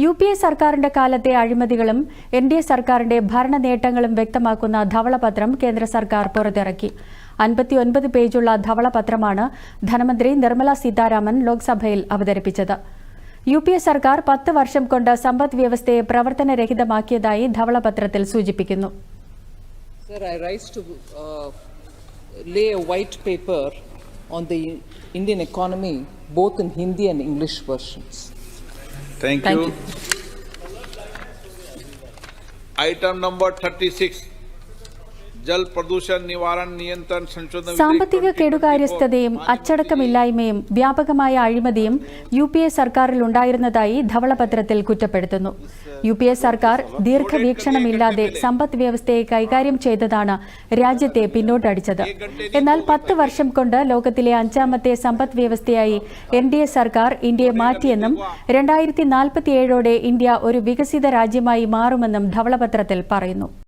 U P A സർക്കാരിന്റെ കാലത്തെ അഴിമതികളും N D A സർക്കാരിന്റെ ഭരണ നേട്ടങ്ങളും വ്യക്തമാക്കുന്ന ധവളപത്രം കേന്ദ്ര സർക്കാർ പുറത്തിറക്കി. അൻപത്തിയൊൻപത് പേജുള്ള ധവളപത്രമാണ് ധനമന്ത്രി നിർമ്മല സീതാരാമൻ ലോക്സഭയിൽ അവതരിപ്പിച്ചത്. യു പി എ സർക്കാർ പത്ത് വർഷം കൊണ്ട് സമ്പദ് വ്യവസ്ഥയെ പ്രവർത്തനരഹിതമാക്കിയതായി ധവളപത്രത്തിൽ സൂചിപ്പിക്കുന്നു. Uh, on the Indian economy, both in Hindi and English versions. Thank Thank you. Item number thirty-six, സാമ്പത്തിക 2024. കെടുകാര്യസ്ഥതയും അച്ചടക്കമില്ലായ്മയും വ്യാപകമായ അഴിമതിയും യു പി എ സർക്കാരിൽ ഉണ്ടായിരുന്നതായി ധവളപത്രത്തിൽ കുറ്റപ്പെടുത്തുന്നു യു പി എ സർക്കാർ ദീർഘവീക്ഷണമില്ലാതെ സമ്പദ് വ്യവസ്ഥയെ കൈകാര്യം ചെയ്തതാണ് രാജ്യത്തെ പിന്നോട്ടടിച്ചത് എന്നാൽ പത്ത് വർഷം കൊണ്ട് ലോകത്തിലെ അഞ്ചാമത്തെ സമ്പദ് വ്യവസ്ഥയായി എൻ ഡി എ സർക്കാർ ഇന്ത്യയെ മാറ്റിയെന്നും രണ്ടായിരത്തി നാൽപ്പത്തിയേഴോടെ ഇന്ത്യ ഒരു വികസിത രാജ്യമായി മാറുമെന്നും ധവളപത്രത്തിൽ പറയുന്നു